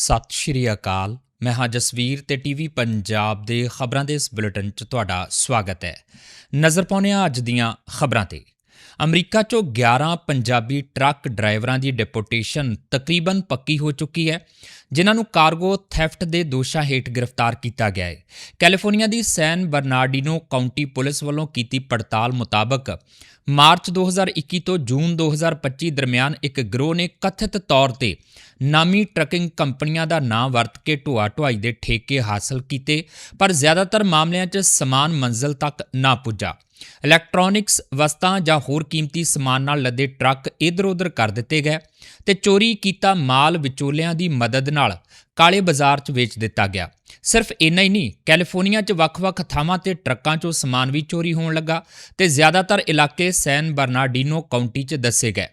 ਸਤਿ ਸ਼੍ਰੀ ਅਕਾਲ। ਮੈਂ ਹਾਂ ਜਸਵੀਰ ਤੇ ਟੀਵੀ ਪੰਜਾਬ ਦੇ ਖਬਰਾਂ ਦੇ ਇਸ ਬੁਲੇਟਿਨ 'ਚ ਤੁਹਾਡਾ ਸਵਾਗਤ ਹੈ। ਨਜ਼ਰ ਪਾਉਂਦੇ ਹਾਂ ਅੱਜ ਦੀਆਂ ਖਬਰਾਂ ਤੇ। ਅਮਰੀਕਾ 'ਚੋਂ 11 ਪੰਜਾਬੀ ਟਰੱਕ ਡਰਾਈਵਰਾਂ ਦੀ ਡਿਪੋਰਟੇਸ਼ਨ ਤਕਰੀਬਨ ਪੱਕੀ ਹੋ ਚੁੱਕੀ ਹੈ, ਜਿਨ੍ਹਾਂ ਨੂੰ ਕਾਰਗੋ ਥੈਫਟ ਦੇ ਦੋਸ਼ਾਂ ਹੇਠ ਗ੍ਰਿਫਤਾਰ ਕੀਤਾ ਗਿਆ ਹੈ। ਕੈਲੀਫੋਰਨੀਆ ਦੀ ਸੈਨ ਬਰਨਾਰਡੀਨੋ ਕਾਉਂਟੀ ਪੁਲਿਸ ਵੱਲੋਂ ਕੀਤੀ ਪੜਤਾਲ ਮੁਤਾਬਕ ਮਾਰਚ 2021 ਤੋਂ ਜੂਨ 2025 ਦਰਮਿਆਨ ਇੱਕ ਗਰੋਹ ਨੇ ਕਥਿਤ ਤੌਰ ਤੇ ਨਾਮੀ ਟਰਕਿੰਗ ਕੰਪਨੀਆਂ ਦਾ ਨਾਂ ਵਰਤ ਕੇ ਢੋਆ ਢੁਆਈ ਦੇ ਠੇਕੇ ਹਾਸਲ ਕੀਤੇ, ਪਰ ਜ਼ਿਆਦਾਤਰ ਮਾਮਲਿਆਂ 'ਚ ਸਮਾਨ ਮੰਜ਼ਲ ਤੱਕ ਨਾ ਪੁੱਜਾ। ਇਲੈਕਟ੍ਰੋਨਿਕਸ ਵਸਤਾਂ ਜਾਂ ਹੋਰ ਕੀਮਤੀ ਸਮਾਨ ਨਾਲ ਲੱਦੇ ਟਰੱਕ ਇਧਰ-ਉਧਰ ਕਰ ਦਿੱਤੇ ਗਏ ਤੇ ਚੋਰੀ ਕੀਤਾ ਮਾਲ ਵਿਚੋਲਿਆਂ ਦੀ ਮਦਦ ਨਾਲ ਕਾਲੇ ਬਾਜ਼ਾਰ 'ਚ ਵੇਚ ਦਿੱਤਾ ਗਿਆ। ਸਿਰਫ ਇੰਨਾ ਹੀ ਨਹੀਂ, ਕੈਲੀਫੋਰਨੀਆ 'ਚ ਵੱਖ-ਵੱਖ ਥਾਵਾਂ ਤੇ ਟਰੱਕਾਂ 'ਚੋਂ ਸਮਾਨ ਵੀ ਚੋਰੀ ਹੋਣ ਲੱਗਾ ਤੇ ਜ਼ਿਆਦਾਤਰ ਇਲਾਕੇ ਸੈਨ ਬਰਨਾਰਡੀਨੋ ਕਾਉਂਟੀ 'ਚ ਦੱਸੇ ਗਏ।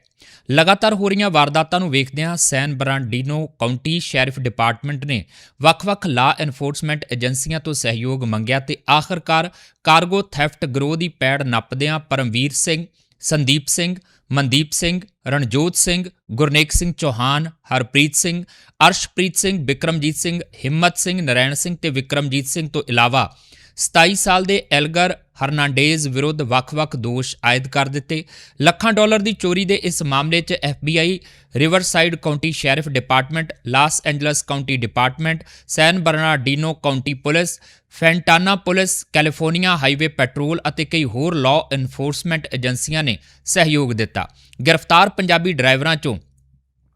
ਲਗਾਤਾਰ ਹੋ ਰਹੀਆਂ ਵਾਰਦਾਤਾਂ ਨੂੰ ਵੇਖਦਿਆਂ San Bernardino County sheriff department ਨੇ ਵੱਖ-ਵੱਖ ਲਾ ਐਨਫੋਰਸਮੈਂਟ ਏਜੰਸੀਆਂ ਤੋਂ ਸਹਿਯੋਗ ਮੰਗਿਆ ਤੇ ਆਖਰਕਾਰ ਕਾਰਗੋ ਥੈਫਟ ਗਰੋਹ ਦੀ ਪੈੜ ਨੱਪਦਿਆਂ ਪਰਮਵੀਰ ਸਿੰਘ, ਸੰਦੀਪ ਸਿੰਘ, ਮਨਦੀਪ ਸਿੰਘ, ਰਣਜੋਤ ਸਿੰਘ, ਗੁਰਨੇਕ ਸਿੰਘ ਚੌਹਾਨ, ਹਰਪ੍ਰੀਤ ਸਿੰਘ, ਅਰਸ਼ਪ੍ਰੀਤ ਸਿੰਘ ਵਿਕਰਮਜੀਤ ਸਿੰਘ, ਹਿੰਮਤ ਸਿੰਘ, ਨਰੈਣ ਸਿੰਘ ਤੇ ਵਿਕਰਮਜੀਤ ਸਿੰਘ ਤੋਂ ਇਲਾਵਾ 27 ਸਾਲ ਦੇ ਐਲਗਰ ਹਰਨਾਂਡੇਜ਼ ਵਿਰੁੱਧ ਵੱਖ-ਵੱਖ ਦੋਸ਼ ਆਇਦ ਕਰ ਦਿੱਤੇ। ਲੱਖਾਂ ਡਾਲਰ ਦੀ ਚੋਰੀ ਦੇ ਇਸ ਮਾਮਲੇ 'ਚ FBI Riverside County sheriff department, Los Angeles County department, San Bernardino County police, Fontana police, California highway patrol ਅਤੇ ਕਈ ਹੋਰ ਲਾਅ ਐਨਫੋਰਸਮੈਂਟ ਏਜੰਸੀਆਂ ਨੇ ਸਹਿਯੋਗ ਦਿੱਤਾ। ਗ੍ਰਿਫਤਾਰ ਪੰਜਾਬੀ ਡਰਾਈਵਰਾਂ 'ਚੋਂ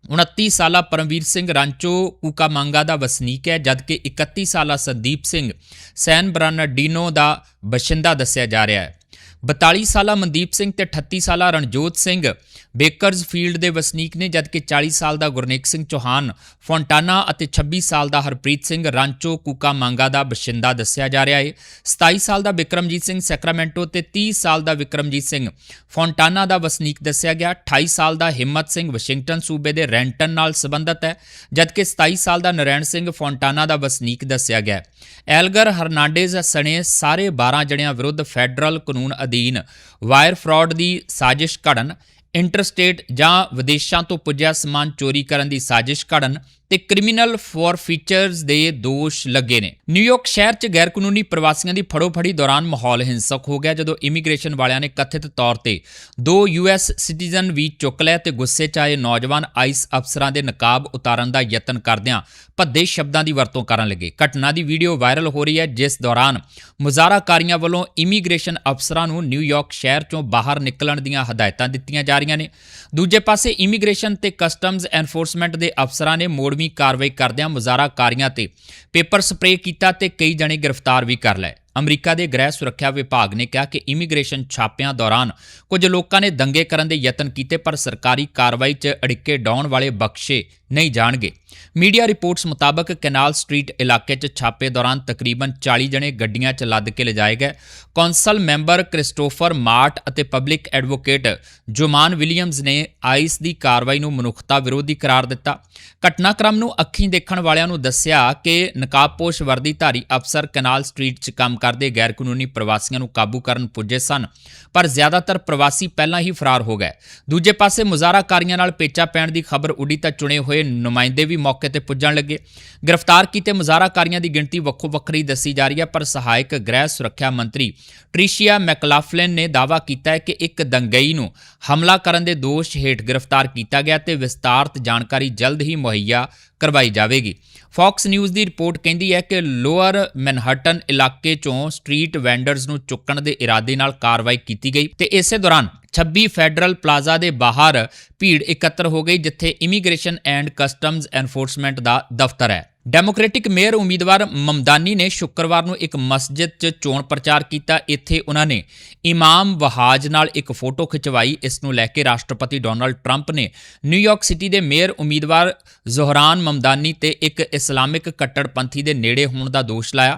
29 ਸਾਲਾ ਪਰਮਵੀਰ ਸਿੰਘ ਰਾਂਚੋ ਕੂਕਾਮਾਂਗਾ ਦਾ ਵਸਨੀਕ ਹੈ, ਜਦਕਿ 31 ਸਾਲਾ ਸੰਦੀਪ ਸਿੰਘ ਸੈਨ ਬਰਾਨਾਡੀਨੋ ਦਾ ਬਸ਼ਿੰਦਾ ਦੱਸਿਆ ਜਾ ਰਿਹਾ ਹੈ। 42 ਸਾਲਾ ਮਨਦੀਪ ਸਿੰਘ ਤੇ 38 ਸਾਲਾ ਰਣਜੋਤ ਸਿੰਘ ਬੇਕਰਜ਼ ਫੀਲਡ ਦੇ ਵਸਨੀਕ ਨੇ ਜਦਕਿ 40 ਸਾਲ ਦਾ ਗੁਰਨੇਕ ਸਿੰਘ ਚੌਹਾਨ, ਫੌਂਟਾਨਾ ਅਤੇ 26 ਸਾਲ ਦਾ ਹਰਪ੍ਰੀਤ ਸਿੰਘ ਰਾਂਚੋ ਕੂਕਾ ਕੂਕਾਮਾਂਗਾ ਦਾ ਬਸ਼ਿੰਦਾ ਦੱਸਿਆ ਜਾ ਰਿਹਾ ਹੈ 27 ਸਾਲ ਦਾ ਵਿਕਰਮਜੀਤ ਸਿੰਘ ਸੈਕਰਾਮੈਂਟੋ ਤੇ 30 ਸਾਲ ਦਾ ਵਿਕਰਮਜੀਤ ਸਿੰਘ। ਫੌਂਟਾਨਾ ਦਾ ਵਸਨੀਕ ਦੱਸਿਆ ਗਿਆ 28 ਸਾਲ ਦਾ ਹਿੰਮਤ ਸਿੰਘ ਵਾਸ਼ਿੰਗਟਨ ਸੂਬੇ ਦੇ ਰੈਂਟਨ ਨਾਲ ਸੰਬੰਧਤ ਹੈ, ਜਦਕਿ 27 ਸਾਲ ਦਾ ਨਰੈਣ ਸਿੰਘ ਫੌਂਟਾਨਾ ਦਾ ਵਸਨੀਕ ਦੱਸਿਆ ਗਿਆ। ਐਲਗਰ ਹਰਨਾਂਡੇਜ਼ ਸਣੇ ਸਾਰੇ 12 ਜਣਿਆਂ ਵਿਰੁੱਧ ਫੈਡਰਲ ਕਾਨੂੰਨ ਅਧੀਨ ਵਾਇਰ ਫਰਾਡ ਦੀ ਸਾਜ਼ਿਸ਼ ਘੜਨ ਇੰਟਰਸਟੇਟ ਜਾਂ ਵਿਦੇਸ਼ਾਂ ਤੋਂ ਪੁੱਜਿਆ ਸਮਾਨ ਚੋਰੀ ਕਰਨ ਦੀ ਸਾਜ਼ਿਸ਼ ਘੜਨ ਤੇ ਕ੍ਰਿਮੀਨਲ ਫੋਰ ਫੀਚਰਸ ਦੇ ਦੋਸ਼ ਲੱਗੇ ਨੇ। ਨਿਊਯਾਰਕ ਸ਼ਹਿਰ 'ਚ ਗੈਰ ਕਾਨੂੰਨੀ ਪ੍ਰਵਾਸੀਆਂ ਦੀ ਫੜੋਫੜੀ ਦੌਰਾਨ ਮਾਹੌਲ ਹਿੰਸਕ ਹੋ ਗਿਆ, ਜਦੋਂ ਇਮੀਗ੍ਰੇਸ਼ਨ ਵਾਲਿਆਂ ਨੇ ਕਥਿਤ ਤੌਰ ਤੇ ਦੋ ਯੂਐਸ ਸਿਟੀਜ਼ਨ ਵੀ ਚੁੱਕ ਲਏ ਤੇ ਗੁੱਸੇ 'ਚ ਆਏ ਨੌਜਵਾਨ ਆਈਸ ਅਫਸਰਾਂ ਦੇ ਨਕਾਬ ਉਤਾਰਨ ਦਾ ਯਤਨ ਕਰਦਿਆਂ ਭੱਦੇ ਸ਼ਬਦਾਂ ਦੀ ਵਰਤੋਂ ਕਰਨ ਲੱਗੇ। ਘਟਨਾ ਦੀ ਵੀਡੀਓ ਵਾਇਰਲ ਹੋ ਰਹੀ ਹੈ, ਜਿਸ ਦੌਰਾਨ ਮੁਜ਼ਾਹਰਾਕਾਰੀਆਂ ਵੱਲੋਂ ਇਮੀਗ੍ਰੇਸ਼ਨ ਅਫਸਰਾਂ ਨੂੰ ਨਿਊਯਾਰਕ ਸ਼ਹਿਰ 'ਚੋਂ ਬਾਹਰ ਨਿਕਲਣ ਦੀਆਂ ਹਦਾਇਤਾਂ ਦਿੱਤੀਆਂ ਜਾ ਰਹੀਆਂ ਨੇ। ਦੂਜੇ ਪਾਸੇ ਇਮੀਗ੍ਰੇਸ਼ਨ ਤੇ ਕਸਟਮਜ਼ ਐਨਫੋਰਸਮੈਂਟ ਦੇ ਅਫਸਰਾਂ ਨੇ ਮੋੜ ਮੋੜਵੀਂ ਕਾਰਵਾਈ ਕਰਦਿਆਂ ਮੁਜ਼ਾਹਰਾਕਾਰੀਆਂ ਤੇ ਪੇਪਰ ਸਪਰੇਅ ਕੀਤਾ ਤੇ ਕਈ ਜਣੇ ਗ੍ਰਿਫਤਾਰ ਵੀ ਕਰ ਲਏ। ਅਮਰੀਕਾ ਦੇ ਗ੍ਰਹਿ ਸੁਰੱਖਿਆ ਵਿਭਾਗ ਨੇ ਕਿਹਾ ਕਿ ਇਮੀਗ੍ਰੇਸ਼ਨ ਛਾਪਿਆਂ ਦੌਰਾਨ ਕੁਝ ਲੋਕਾਂ ਨੇ ਦੰਗੇ ਕਰਨ ਦੇ ਯਤਨ ਕੀਤੇ, ਪਰ ਸਰਕਾਰੀ ਕਾਰਵਾਈ 'ਚ ਅੜਿੱਕੇ ਡਾਉਣ ਵਾਲੇ ਬਖਸ਼ੇ ਨਹੀਂ ਜਾਣਗੇ। ਮੀਡੀਆ ਰਿਪੋਰਟਸ ਮੁਤਾਬਕ ਕੈਨਾਲ ਸਟਰੀਟ ਇਲਾਕੇ 'ਚ ਛਾਪੇ ਦੌਰਾਨ ਤਕਰੀਬਨ 40 ਜਣੇ ਗੱਡੀਆਂ 'ਚ ਲੱਦ ਕੇ ਲਿਜਾਏ ਗਏ। ਕੌਂਸਲ ਮੈਂਬਰ ਕ੍ਰਿਸਟੋਫਰ ਮਾਰਟ ਅਤੇ ਪਬਲਿਕ ਐਡਵੋਕੇਟ ਜੁਮਾਨ ਵਿਲੀਅਮਸ ਨੇ ਆਈਸ ਦੀ ਕਾਰਵਾਈ ਨੂੰ ਮਨੁੱਖਤਾ ਵਿਰੋਧੀ ਕਰਾਰ ਦਿੱਤਾ। ਘਟਨਾਕ੍ਰਮ ਨੂੰ ਅੱਖੀਂ ਦੇਖਣ ਵਾਲਿਆਂ ਨੂੰ ਦੱਸਿਆ ਕਿ ਨਕਾਬਪੋਸ਼ ਵਰਦੀਧਾਰੀ ਅਫਸਰ ਕੈਨਾਲ ਸਟਰੀਟ 'ਚ ਕੰਮ ਕਰਦੇ ਗੈਰਕਾਨੂੰਨੀ ਪ੍ਰਵਾਸੀਆਂ ਨੂੰ ਕਾਬੂ ਕਰਨ ਪੁੱਜੇ ਸਨ, ਪਰ ਜ਼ਿਆਦਾਤਰ ਪ੍ਰਵਾਸੀ ਪਹਿਲਾਂ ਹੀ ਫਰਾਰ ਹੋ ਗਏ। ਦੂਜੇ ਪਾਸੇ ਮੁਜ਼ਾਹਰਾਕਾਰੀਆਂ ਨਾਲ ਪੇਚਾ ਪੈਣ ਦੀ ਖਬਰ ਉੱਡੀ ਤਾਂ ਚੁਣੇ ਹੋਏ ਨੁਮਾਇੰਦੇ ਵੀ ਮੌਕੇ ਤੇ ਪੁੱਜਣ ਲੱਗੇ। ਗ੍ਰਿਫਤਾਰ ਕੀਤੇ ਮੁਜ਼ਾਹਰਾਕਾਰੀਆਂ ਦੀ ਗਿਣਤੀ ਵੱਖੋ ਵੱਖਰੀ ਦੱਸੀ ਜਾ ਰਹੀ ਹੈ, ਪਰ ਸਹਾਇਕ ਗ੍ਰਹਿ ਸੁਰੱਖਿਆ ਮੰਤਰੀ ਟ੍ਰਿਸ਼ੀਆ ਮੈਕਲਾਫਲਿਨ ਨੇ ਦਾਅਵਾ ਕੀਤਾ ਹੈ ਕਿ ਇੱਕ ਦੰਗਈ ਨੂੰ ਹਮਲਾ ਕਰਨ ਦੇ ਦੋਸ਼ ਹੇਠ ਗ੍ਰਿਫਤਾਰ ਕੀਤਾ ਗਿਆ ਤੇ ਵਿਸਤਾਰਤ ਜਾਣਕਾਰੀ ਜਲਦ ਹੀ ਮੁਹੱਈਆ ਕਰਵਾਈ ਜਾਵੇਗੀ। ਫੌਕਸ ਨਿਊਜ਼ ਦੀ ਰਿਪੋਰਟ ਕਹਿੰਦੀ ਹੈ ਕਿ ਲੋਅਰ ਮੈਨਹਟਨ ਇਲਾਕੇ ਚੋਂ ਸਟਰੀਟ ਵੈਂਡਰਸ ਨੂੰ ਚੁੱਕਣ ਦੇ ਇਰਾਦੇ ਨਾਲ ਕਾਰਵਾਈ ਕੀਤੀ ਗਈ ਤੇ ਇਸੇ ਦੌਰਾਨ 26 ਫੈਡਰਲ ਪਲਾਜ਼ਾ ਦੇ ਬਾਹਰ ਭੀੜ ਇਕੱਤਰ ਹੋ ਗਈ, ਜਿੱਥੇ ਇਮੀਗ੍ਰੇਸ਼ਨ ਐਂਡ ਕਸਟਮਜ਼ ਐਨਫੋਰਸਮੈਂਟ ਦਾ ਦਫ਼ਤਰ ਹੈ। ਡੈਮੋਕ੍ਰੈਟਿਕ ਮੇਅਰ ਉਮੀਦਵਾਰ ਮਮਦਾਨੀ ਨੇ ਸ਼ੁੱਕਰਵਾਰ ਨੂੰ ਇੱਕ ਮਸਜਿਦ 'ਚ ਚੋਣ ਪ੍ਰਚਾਰ ਕੀਤਾ। ਇੱਥੇ ਉਹਨਾਂ ਨੇ ਇਮਾਮ ਵਹਾਜ ਨਾਲ ਇੱਕ ਫੋਟੋ ਖਿਚਵਾਈ। ਇਸ ਨੂੰ ਲੈ ਕੇ ਰਾਸ਼ਟਰਪਤੀ ਡੋਨਲਡ ਟਰੰਪ ਨੇ ਨਿਊਯਾਰਕ ਸਿਟੀ ਦੇ ਮੇਅਰ ਉਮੀਦਵਾਰ ਜ਼ੋਹਰਾਨ ਮਮਦਾਨੀ ਤੇ ਇੱਕ ਇਸਲਾਮਿਕ ਕੱਟੜਪੰਥੀ ਦੇ ਨੇੜੇ ਹੋਣ ਦਾ ਦੋਸ਼ ਲਾਇਆ।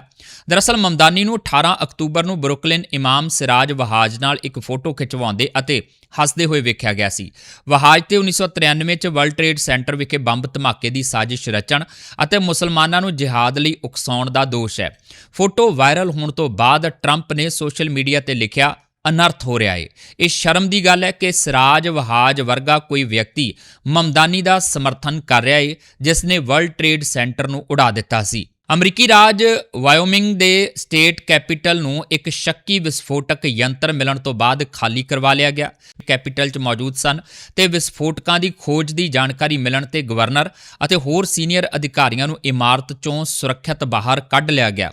ਦਰਅਸਲ ਮਮਦਾਨੀ ਨੂੰ 18 ਅਕਤੂਬਰ ਨੂੰ ਬਰੁਕਲਿਨ ਇਮਾਮ ਸਿਰਾਜ ਵਹਾਜ ਨਾਲ ਇੱਕ ਫੋਟੋ ਖਿਚਵਾਉਂਦੇ ਅਤੇ ਹੱਸਦੇ ਹੋਏ ਵੇਖਿਆ ਗਿਆ ਸੀ। ਵਹਾਜ ਤੇ 1993 ਚ ਵਰਲਡ ਟ੍ਰੇਡ ਸੈਂਟਰ ਵਿਖੇ ਬੰਬ ਧਮਾਕੇ ਦੀ ਸਾਜ਼ਿਸ਼ ਰਚਣ ਅਤੇ ਮੁਸਲਮਾਨਾਂ ਨੂੰ ਜਿਹਾਦ ਲਈ ਉਕਸਾਉਣ ਦਾ ਦੋਸ਼ ਹੈ। ਫੋਟੋ ਵਾਇਰਲ ਹੋਣ ਤੋਂ ਬਾਅਦ ਟਰੰਪ ਨੇ ਸੋਸ਼ਲ ਮੀਡੀਆ ਤੇ ਲਿਖਿਆ, ਅਨਰਥ ਹੋ ਰਿਹਾ ਏ। ਇਹ ਸ਼ਰਮ ਦੀ ਗੱਲ ਹੈ ਕਿ ਸਿਰਾਜ ਵਹਾਜ ਵਰਗਾ ਕੋਈ ਵਿਅਕਤੀ ਮਮਦਾਨੀ ਦਾ ਸਮਰਥਨ ਕਰ ਰਿਹਾ ਏ, ਜਿਸ ਨੇ ਵਰਲਡ ਟ੍ਰੇਡ ਸੈਂਟਰ ਨੂੰ ਉਡਾ ਦਿੱਤਾ ਸੀ। ਅਮਰੀਕੀ ਰਾਜ ਵਾਇਓਮਿੰਗ ਦੇ ਸਟੇਟ ਕੈਪੀਟਲ ਨੂੰ ਇੱਕ ਸ਼ੱਕੀ ਵਿਸਫੋਟਕ ਯੰਤਰ ਮਿਲਣ ਤੋਂ ਬਾਅਦ ਖਾਲੀ ਕਰਵਾ ਲਿਆ ਗਿਆ। ਕੈਪੀਟਲ 'ਚ ਮੌਜੂਦ ਸਨ ਤੇ ਵਿਸਫੋਟਕਾਂ ਦੀ ਖੋਜ ਦੀ ਜਾਣਕਾਰੀ ਮਿਲਣ ਤੇ ਗਵਰਨਰ ਅਤੇ ਹੋਰ ਸੀਨੀਅਰ ਅਧਿਕਾਰੀਆਂ ਨੂੰ ਇਮਾਰਤ 'ਚੋਂ ਸੁਰੱਖਿਅਤ ਬਾਹਰ ਕੱਢ ਲਿਆ ਗਿਆ।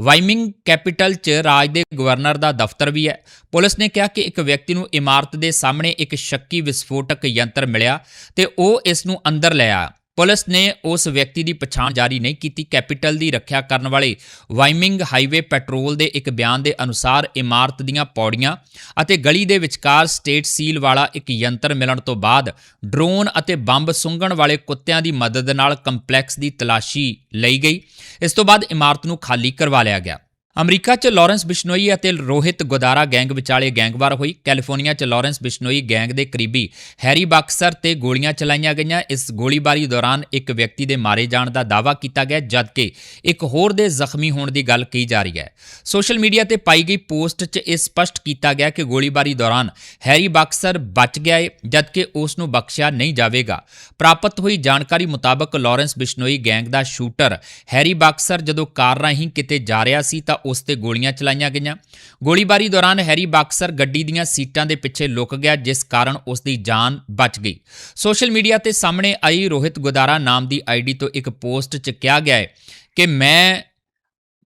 ਵਾਇਮਿੰਗ ਕੈਪੀਟਲ 'ਚ ਰਾਜ ਦੇ ਗਵਰਨਰ ਦਾ ਦਫ਼ਤਰ ਵੀ ਹੈ। ਪੁਲਿਸ ਨੇ ਕਿਹਾ ਕਿ ਇੱਕ ਵਿਅਕਤੀ ਨੂੰ ਇਮਾਰਤ ਦੇ ਸਾਹਮਣੇ ਇੱਕ ਸ਼ੱਕੀ ਵਿਸਫੋਟਕ ਯੰਤਰ ਮਿਲਿਆ ਤੇ ਉਹ ਇਸ ਨੂੰ ਅੰਦਰ ਲੈ ਆਇਆ। ਪੁਲਿਸ ਨੇ ਉਸ ਵਿਅਕਤੀ ਦੀ ਪਛਾਣ ਜਾਰੀ ਨਹੀਂ ਕੀਤੀ। ਕੈਪੀਟਲ ਦੀ ਰੱਖਿਆ ਕਰਨ ਵਾਲੇ ਵਾਈਮਿੰਗ ਹਾਈਵੇ ਪੈਟਰੋਲ ਦੇ ਇੱਕ ਬਿਆਨ ਦੇ ਅਨੁਸਾਰ ਇਮਾਰਤ ਦੀਆਂ ਪੌੜੀਆਂ ਅਤੇ ਗਲੀ ਦੇ ਵਿਚਕਾਰ ਸਟੇਟ ਸੀਲ ਵਾਲਾ ਇੱਕ ਯੰਤਰ ਮਿਲਣ ਤੋਂ ਬਾਅਦ ਡਰੋਨ ਅਤੇ ਬੰਬ ਸੁੰਘਣ ਵਾਲੇ ਕੁੱਤਿਆਂ ਦੀ ਮਦਦ ਨਾਲ ਕੰਪਲੈਕਸ ਦੀ ਤਲਾਸ਼ੀ ਲਈ ਗਈ। ਇਸ ਤੋਂ ਬਾਅਦ ਇਮਾਰਤ ਨੂੰ ਖਾਲੀ ਕਰਵਾ ਲਿਆ ਗਿਆ। ਅਮਰੀਕਾ 'ਚ ਲਾਰੈਂਸ ਬਿਸ਼ਨੋਈ ਅਤੇ ਰੋਹਿਤ ਗੋਦਾਰਾ ਗੈਂਗ ਵਿਚਾਲੇ ਗੈਂਗਵਾਰ ਹੋਈ। ਕੈਲੀਫੋਰਨੀਆ 'ਚ ਲਾਰੈਂਸ ਬਿਸ਼ਨੋਈ ਗੈਂਗ ਦੇ ਕਰੀਬੀ ਹੈਰੀ ਬਾਕਸਰ ਤੇ ਗੋਲੀਆਂ ਚਲਾਈਆਂ ਗਈਆਂ। ਇਸ ਗੋਲੀਬਾਰੀ ਦੌਰਾਨ ਇੱਕ ਵਿਅਕਤੀ ਦੇ ਮਾਰੇ ਜਾਣ ਦਾ ਦਾਅਵਾ ਕੀਤਾ ਗਿਆ, ਜਦਕਿ ਇੱਕ ਹੋਰ ਦੇ ਜ਼ਖਮੀ ਹੋਣ ਦੀ ਗੱਲ ਕਹੀ ਜਾ ਰਹੀ ਹੈ। ਸੋਸ਼ਲ ਮੀਡੀਆ ਤੇ ਪਾਈ ਗਈ ਪੋਸਟ 'ਚ ਇਹ ਸਪਸ਼ਟ ਕੀਤਾ ਗਿਆ ਕਿ ਗੋਲੀਬਾਰੀ ਦੌਰਾਨ ਹੈਰੀ ਬਾਕਸਰ ਬਚ ਗਿਆ ਹੈ ਜਦਕਿ ਉਸ ਨੂੰ ਬਖਸ਼ਿਆ ਨਹੀਂ ਜਾਵੇਗਾ। ਪ੍ਰਾਪਤ ਹੋਈ ਜਾਣਕਾਰੀ ਮੁਤਾਬਕ ਲਾਰੈਂਸ ਬਿਸ਼ਨੋਈ ਗੈਂਗ ਦਾ ਸ਼ੂਟਰ ਹੈਰੀ ਬਾਕਸਰ ਜਦੋਂ ਕਾਰ ਰਾਹੀਂ ਕਿਤੇ ਜਾ ਰਿਹਾ ਸੀ ਤਾਂ ਉਸ ਤੇ ਗੋਲੀਆਂ ਚਲਾਈਆਂ ਗਈਆਂ। ਗੋਲੀਬਾਰੀ ਦੌਰਾਨ ਹੈਰੀ ਬਾਕਸਰ ਗੱਡੀ ਦੀਆਂ ਸੀਟਾਂ ਦੇ ਪਿੱਛੇ ਲੁਕ ਗਿਆ, ਜਿਸ ਕਾਰਨ ਉਸ ਦੀ ਜਾਨ ਬਚ ਗਈ। ਸੋਸ਼ਲ ਮੀਡੀਆ ਤੇ ਸਾਹਮਣੇ ਆਈ ਰੋਹਿਤ ਗੁਦਾਰਾ ਨਾਮ ਦੀ ਆਈਡੀ ਤੋਂ ਇੱਕ ਪੋਸਟ 'ਚ ਕਿਹਾ ਗਿਆ ਹੈ ਕਿ ਮੈਂ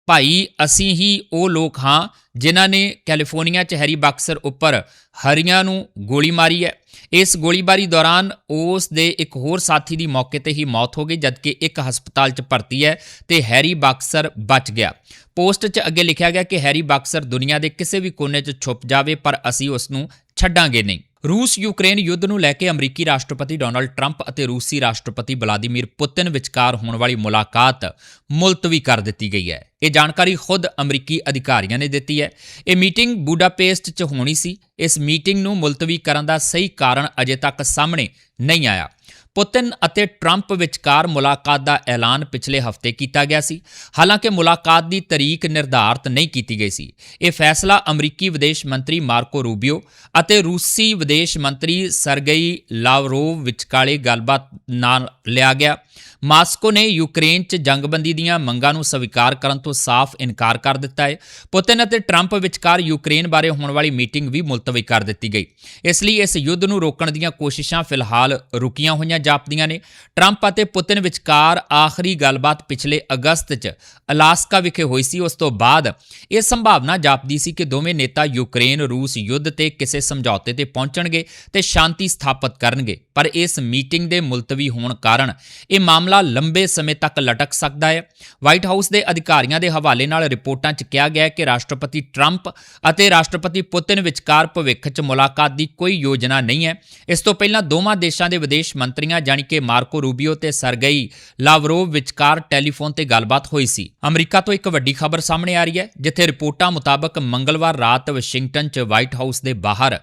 ਭਾਈ, ਅਸੀਂ ਹੀ ਉਹ ਲੋਕ ਹਾਂ ਜਿਨ੍ਹਾਂ ਨੇ ਕੈਲੀਫੋਰਨੀਆ 'ਚ ਹੈਰੀ ਬਾਕਸਰ ਉੱਪਰ ਹਰੀਆਂ ਨੂੰ ਗੋਲੀ ਮਾਰੀ ਹੈ। ਇਸ ਗੋਲੀਬਾਰੀ ਦੌਰਾਨ ਉਸ ਦੇ ਇੱਕ ਹੋਰ ਸਾਥੀ ਦੀ ਮੌਕੇ ਤੇ ਹੀ ਮੌਤ ਹੋ ਗਈ, ਜਦਕਿ ਇੱਕ ਹਸਪਤਾਲ 'ਚ ਭਰਤੀ ਹੈ ਤੇ ਹੈਰੀ ਬਾਕਸਰ ਬਚ ਗਿਆ। ਪੋਸਟ 'ਚ ਅੱਗੇ ਲਿਖਿਆ ਗਿਆ ਕਿ ਹੈਰੀ ਬਾਕਸਰ ਦੁਨੀਆ ਦੇ ਕਿਸੇ ਵੀ ਕੋਨੇ 'ਚ ਛੁਪ ਜਾਵੇ, ਪਰ ਅਸੀਂ ਉਸ ਨੂੰ ਛੱਡਾਂਗੇ ਨਹੀਂ। ਰੂਸ ਯੂਕਰੇਨ ਯੁੱਧ ਨੂੰ ਲੈ ਕੇ ਅਮਰੀਕੀ ਰਾਸ਼ਟਰਪਤੀ ਡੋਨਾਲਡ ਟਰੰਪ ਅਤੇ ਰੂਸੀ ਰਾਸ਼ਟਰਪਤੀ ਵਲਾਦੀਮੀਰ ਪੁਤਿਨ ਵਿਚਕਾਰ ਹੋਣ ਵਾਲੀ ਮੁਲਾਕਾਤ ਮੁਲਤਵੀ ਕਰ ਦਿੱਤੀ ਗਈ ਹੈ। ਇਹ ਜਾਣਕਾਰੀ ਖੁਦ ਅਮਰੀਕੀ ਅਧਿਕਾਰੀਆਂ ਨੇ ਦਿੱਤੀ ਹੈ। ਇਹ ਮੀਟਿੰਗ ਬੂਡਾਪੇਸਟ 'ਚ ਹੋਣੀ ਸੀ। ਇਸ ਮੀਟਿੰਗ ਨੂੰ ਮੁਲਤਵੀ ਕਰਨ ਦਾ ਸਹੀ ਕਾਰਨ ਅਜੇ ਤੱਕ ਸਾਹਮਣੇ ਨਹੀਂ ਆਇਆ। ਪੁਤਿਨ ਅਤੇ ਟਰੰਪ ਵਿਚਕਾਰ ਮੁਲਾਕਾਤ ਦਾ ਐਲਾਨ ਪਿਛਲੇ ਹਫ਼ਤੇ ਕੀਤਾ ਗਿਆ ਸੀ। ਹਾਲਾਂਕਿ ਮੁਲਾਕਾਤ ਦੀ ਤਾਰੀਖ ਨਿਰਧਾਰਤ ਨਹੀਂ ਕੀਤੀ ਗਈ ਸੀ। ਇਹ ਫੈਸਲਾ ਅਮਰੀਕੀ ਵਿਦੇਸ਼ ਮੰਤਰੀ ਮਾਰਕੋ ਰੂਬੀਓ ਅਤੇ ਰੂਸੀ ਵਿਦੇਸ਼ ਮੰਤਰੀ ਸਰਗਈ ਲਾਵਰੋਵ ਵਿਚਕਾਲੇ ਗੱਲਬਾਤ ਨਾਲ ਲਿਆ ਗਿਆ। ਮਾਸਕੋ ਨੇ ਯੂਕਰੇਨ 'ਚ ਜੰਗਬੰਦੀ ਦੀਆਂ ਮੰਗਾਂ ਨੂੰ ਸਵੀਕਾਰ ਕਰਨ ਤੋਂ ਸਾਫ਼ ਇਨਕਾਰ ਕਰ ਦਿੱਤਾ ਹੈ। ਪੁਤਿਨ ਅਤੇ ਟਰੰਪ ਵਿਚਕਾਰ ਯੂਕਰੇਨ ਬਾਰੇ ਹੋਣ ਵਾਲੀ ਮੀਟਿੰਗ ਵੀ ਮੁਲਤਵੀ ਕਰ ਦਿੱਤੀ ਗਈ। ਇਸ ਲਈ ਇਸ ਯੁੱਧ ਨੂੰ ਰੋਕਣ ਦੀਆਂ ਕੋਸ਼ਿਸ਼ਾਂ ਫਿਲਹਾਲ ਰੁਕੀਆਂ ਹੋਈਆਂ ਜਾਪਦੀਆਂ ਨੇ। ਟਰੰਪ ਅਤੇ ਪੁਤਿਨ ਵਿਚਕਾਰ ਆਖਰੀ ਗੱਲਬਾਤ ਪਿਛਲੇ ਅਗਸਤ 'ਚ ਅਲਾਸਕਾ ਵਿਖੇ ਹੋਈ ਸੀ। ਉਸ ਤੋਂ ਬਾਅਦ ਇਹ ਸੰਭਾਵਨਾ ਜਾਪਦੀ ਸੀ ਕਿ ਦੋਵੇਂ ਨੇਤਾ ਯੂਕਰੇਨ, ਰੂਸ ਯੁੱਧ ਤੇ ਕਿਸੇ ਸਮਝੌਤੇ ਤੇ ਪਹੁੰਚਣਗੇ ਤੇ ਸ਼ਾਂਤੀ ਸਥਾਪਿਤ ਕਰਨਗੇ। ਪਰ ਇਸ ਮੀਟਿੰਗ ਦੇ ਮੁਲਤਵੀ ਹੋਣ ਕਾਰਨ ਇਹ ਮਾਮਲਾ ਲੰਬੇ ਸਮੇਂ ਤੱਕ ਲਟਕ ਸਕਦਾ ਹੈ। ਵਾਈਟ ਹਾਊਸ ਦੇ ਅਧਿਕਾਰੀਆਂ ਦੇ ਹਵਾਲੇ ਨਾਲ ਰਿਪੋਰਟਾਂ 'ਚ ਕਿਹਾ ਗਿਆ ਹੈ ਕਿ ਰਾਸ਼ਟਰਪਤੀ ਟਰੰਪ ਅਤੇ ਰਾਸ਼ਟਰਪਤੀ ਪੁਤਿਨ ਵਿਚਕਾਰ ਭਵਿੱਖ 'ਚ ਮੁਲਾਕਾਤ ਦੀ ਕੋਈ ਯੋਜਨਾ ਨਹੀਂ ਹੈ। ਇਸ ਤੋਂ ਪਹਿਲਾਂ ਦੋਵਾਂ ਦੇਸ਼ਾਂ ਦੇ ਵਿਦੇਸ਼ ਮੰਤਰੀਆਂ ਜਾਣੀ ਕਿ ਮਾਰਕੋ ਰੂਬੀਓ ਤੇ ਸਰਗਈ ਲਾਵਰੋਵ ਵਿਚਕਾਰ ਟੈਲੀਫੋਨ ਤੇ ਗੱਲਬਾਤ ਹੋਈ ਸੀ। ਅਮਰੀਕਾ ਤੋਂ ਇੱਕ ਵੱਡੀ ਖਬਰ ਸਾਹਮਣੇ ਆ ਰਹੀ ਹੈ, ਜਿੱਥੇ ਰਿਪੋਰਟਾਂ ਮੁਤਾਬਕ ਮੰਗਲਵਾਰ ਰਾਤ ਵਾਸ਼ਿੰਗਟਨ 'ਚ ਵਾਈਟ ਹਾਊਸ ਦੇ ਬਾਹਰ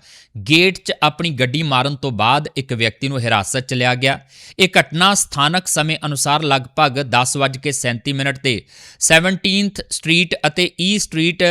ਗੇਟ 'ਚ ਆਪਣੀ ਗੱਡੀ ਮਾਰਨ ਤੋਂ ਬਾਅਦ ਇੱਕ ਵਿਅਕਤੀ ਨੂੰ ਹਿਰਾਸਤ 'ਚ ਲਿਆ ਗਿਆ। ਇਹ ਘਟਨਾ ਸਥਾਨਕ ਸਮੇਂ ਅਨੁਸਾਰ ਲਗਭਗ 10:37 ਮਿੰਟ ਤੇ 17th ਸਟਰੀਟ ਅਤੇ ਈ ਸਟਰੀਟ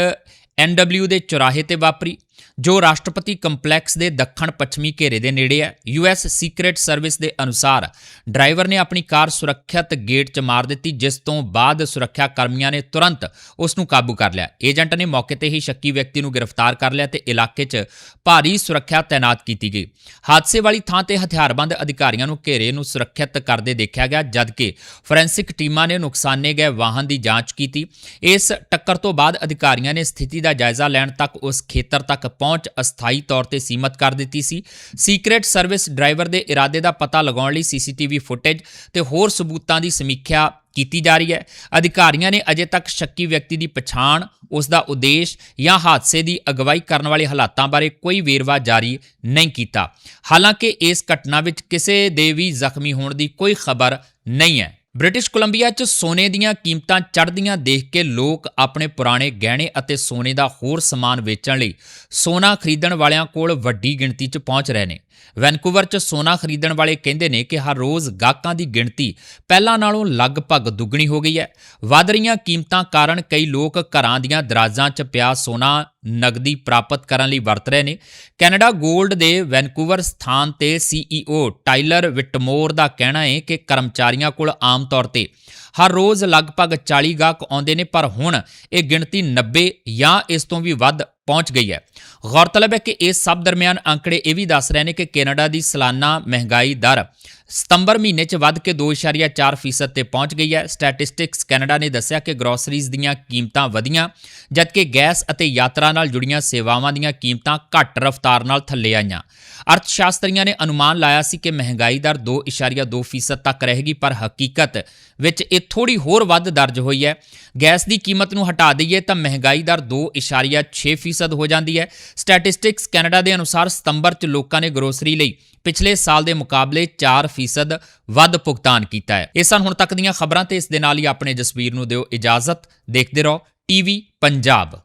ਐਨਡਬਲਯੂ ਦੇ ਚੌਰਾਹੇ ਤੇ ਵਾਪਰੀ। ਜੋ ਰਾਸ਼ਟਰਪਤੀ ਕੰਪਲੈਕਸ ਦੇ ਦੱਖਣ ਪੱਛਮੀ ਘੇਰੇ ਦੇ ਨੇੜੇ ਹੈ। ਯੂਐਸ ਸੀਕ੍ਰੀਟ ਸਰਵਿਸ ਦੇ ਅਨੁਸਾਰ ਡਰਾਈਵਰ ਨੇ ਆਪਣੀ ਕਾਰ ਸੁਰੱਖਿਅਤ ਗੇਟ 'ਚ ਮਾਰ ਦਿੱਤੀ, ਜਿਸ ਤੋਂ ਬਾਅਦ ਸੁਰੱਖਿਆ ਕਰਮੀਆਂ ਨੇ ਤੁਰੰਤ ਉਸ ਨੂੰ ਕਾਬੂ ਕਰ ਲਿਆ। ਏਜੰਟ ਨੇ ਮੌਕੇ ਤੇ ਹੀ ਸ਼ੱਕੀ ਵਿਅਕਤੀ ਨੂੰ ਗ੍ਰਿਫਤਾਰ ਕਰ ਲਿਆ ਤੇ ਇਲਾਕੇ 'ਚ ਭਾਰੀ ਸੁਰੱਖਿਆ ਤਾਇਨਾਤ ਕੀਤੀ ਗਈ। ਹਾਦਸੇ ਵਾਲੀ ਥਾਂ ਤੇ ਹਥਿਆਰਬੰਦ ਅਧਿਕਾਰੀਆਂ ਨੂੰ ਘੇਰੇ ਨੂੰ ਸੁਰੱਖਿਅਤ ਕਰਦੇ ਦੇਖਿਆ ਗਿਆ, ਜਦਕਿ ਫੋਰੈਂਸਿਕ ਟੀਮਾਂ ਨੇ ਨੁਕਸਾਨੇ ਗਏ ਵਾਹਨ ਦੀ ਜਾਂਚ ਕੀਤੀ। ਇਸ ਟੱਕਰ ਤੋਂ ਬਾਅਦ ਅਧਿਕਾਰੀਆਂ ਨੇ ਸਥਿਤੀ ਦਾ ਜਾਇਜ਼ਾ ਲੈਣ ਤੱਕ ਉਸ ਖੇਤਰ ਤੱਕ ਪਹੁੰਚ ਅਸਥਾਈ ਤੌਰ ਤੇ ਸੀਮਤ ਕਰ ਦਿੱਤੀ ਸੀ। ਸੀਕ੍ਰੀਟ ਸਰਵਿਸ ਡਰਾਈਵਰ ਦੇ ਇਰਾਦੇ ਦਾ ਪਤਾ ਲਗਾਉਣ ਲਈ ਸੀਸੀਟੀਵੀ ਫੁਟੇਜ ਤੇ ਹੋਰ ਸਬੂਤਾਂ ਦੀ ਸਮੀਖਿਆ ਕੀਤੀ ਜਾ ਰਹੀ ਹੈ। ਅਧਿਕਾਰੀਆਂ ਨੇ ਅਜੇ ਤੱਕ ਸ਼ੱਕੀ ਵਿਅਕਤੀ ਦੀ ਪਛਾਣ, ਉਸ ਦਾ ਉਦੇਸ਼ ਜਾਂ ਹਾਦਸੇ ਦੀ ਅਗਵਾਈ ਕਰਨ ਵਾਲੇ ਹਾਲਾਤਾਂ ਬਾਰੇ ਕੋਈ ਵੇਰਵਾ ਜਾਰੀ ਨਹੀਂ ਕੀਤਾ। ਹਾਲਾਂਕਿ ਇਸ ਘਟਨਾ ਵਿੱਚ ਕਿਸੇ ਦੇ ਵੀ ਜ਼ਖਮੀ ਹੋਣ ਦੀ ਕੋਈ ਖਬਰ ਨਹੀਂ ਹੈ। ਬ੍ਰਿਟਿਸ਼ ਕੋਲੰਬੀਆ 'ਚ ਸੋਨੇ ਦੀਆਂ ਕੀਮਤਾਂ ਚੜ੍ਹਦੀਆਂ ਦੇਖ ਕੇ ਲੋਕ ਆਪਣੇ ਪੁਰਾਣੇ ਗਹਿਣੇ ਅਤੇ ਸੋਨੇ ਦਾ ਹੋਰ ਸਮਾਨ ਵੇਚਣ ਲਈ ਸੋਨਾ ਖਰੀਦਣ ਵਾਲਿਆਂ ਕੋਲ ਵੱਡੀ ਗਿਣਤੀ 'ਚ ਪਹੁੰਚ ਰਹੇ ਨੇ। ਵੈਨਕੂਵਰ 'ਚ ਸੋਨਾ ਖਰੀਦਣ ਵਾਲੇ ਕਹਿੰਦੇ ਨੇ ਕਿ ਹਰ ਰੋਜ਼ ਗਾਹਕਾਂ ਦੀ ਗਿਣਤੀ ਪਹਿਲਾਂ ਨਾਲੋਂ ਲਗਭਗ ਦੁੱਗਣੀ ਹੋ ਗਈ ਹੈ। ਵਧ ਰਹੀਆਂ ਕੀਮਤਾਂ ਕਾਰਨ ਕਈ ਲੋਕ ਘਰਾਂ ਦੀਆਂ ਦਰਾਜ਼ਾਂ 'ਚ ਪਿਆ ਸੋਨਾ ਨਗਦੀ ਪ੍ਰਾਪਤ ਕਰਨ ਲਈ ਵਰਤ ਰਹੇ ਨੇ। ਕੈਨੇਡਾ 골ਡ ਦੇ ਵੈਨਕੂਵਰ ਸਥਾਨ ਤੇ ਸੀਈਓ ਟਾਈਲਰ ਵਿਟਮੋਰ ਦਾ ਕਹਿਣਾ ਹੈ ਕਿ ਕਰਮਚਾਰੀਆਂ ਕੋਲ ਆਮ ਤੌਰ ਤੇ ਹਰ ਰੋਜ਼ ਲਗਭਗ 40 ਗਾਹਕ ਆਉਂਦੇ ਨੇ, ਪਰ ਹੁਣ ਇਹ ਗਿਣਤੀ 90 ਜਾਂ ਇਸ ਤੋਂ ਵੀ ਵੱਧ ਪਹੁੰਚ ਗਈ ਹੈ। ਗੌਰਤਲਬ ਹੈ ਕਿ ਇਸ ਸਭ ਦਰਮਿਆਨ ਅੰਕੜੇ ਇਹ ਵੀ ਦੱਸ ਰਹੇ ਨੇ ਕਿ ਕੈਨੇਡਾ ਦੀ ਸਾਲਾਨਾ ਮਹਿੰਗਾਈ ਦਰ ਸਤੰਬਰ ਮਹੀਨੇ 'ਚ ਵੱਧ ਕੇ 2.4% ਤੇ ਪਹੁੰਚ ਗਈ ਹੈ। ਸਟੈਟਿਸਟਿਕਸ ਕੈਨੇਡਾ ਨੇ ਦੱਸਿਆ ਕਿ ਗਰੋਸਰੀਜ਼ ਦੀਆਂ ਕੀਮਤਾਂ ਵਧੀਆਂ, ਜਦਕਿ ਗੈਸ ਅਤੇ ਯਾਤਰਾ ਨਾਲ ਜੁੜੀਆਂ ਸੇਵਾਵਾਂ ਦੀਆਂ ਕੀਮਤਾਂ ਘੱਟ ਰਫ਼ਤਾਰ ਨਾਲ ਥੱਲੇ ਆਈਆਂ। ਅਰਥਸ਼ਾਸਤਰੀਆਂ ਨੇ ਅਨੁਮਾਨ ਲਾਇਆ ਸੀ ਕਿ ਮਹਿੰਗਾਈ ਦਰ 2.2% ਤੱਕ ਰਹੇਗੀ, ਪਰ ਹਕੀਕਤ ਵਿੱਚ ਇਹ ਥੋੜੀ ਹੋਰ ਵੱਧ ਦਰਜ ਹੋਈ ਹੈ। ਗੈਸ ਦੀ ਕੀਮਤ ਨੂੰ ਹਟਾ ਦਈਏ ਤਾਂ ਮਹਿੰਗਾਈ ਦਰ 2.6% ਹੋ ਜਾਂਦੀ ਹੈ। ਸਟੈਟਿਸਟਿਕਸ ਕੈਨੇਡਾ ਦੇ ਅਨੁਸਾਰ ਸਤੰਬਰ 'ਚ ਲੋਕਾਂ ਨੇ ਗਰੋਸਰੀ ਲਈ ਪਿਛਲੇ ਸਾਲ ਦੇ ਮੁਕਾਬਲੇ 4% ਵੱਧ ਭੁਗਤਾਨ ਕੀਤਾ ਹੈ। ਇਹ ਸਨ ਹੁਣ ਤੱਕ ਦੀਆਂ ਖਬਰਾਂ ਤੇ ਇਸ ਦੇ ਨਾਲ ਹੀ ਆਪਣੇ ਜਸਵੀਰ ਨੂੰ ਦਿਓ ਇਜਾਜ਼ਤ। ਦੇਖਦੇ ਰਹੋ, ਟੀਵੀ ਪੰਜਾਬ।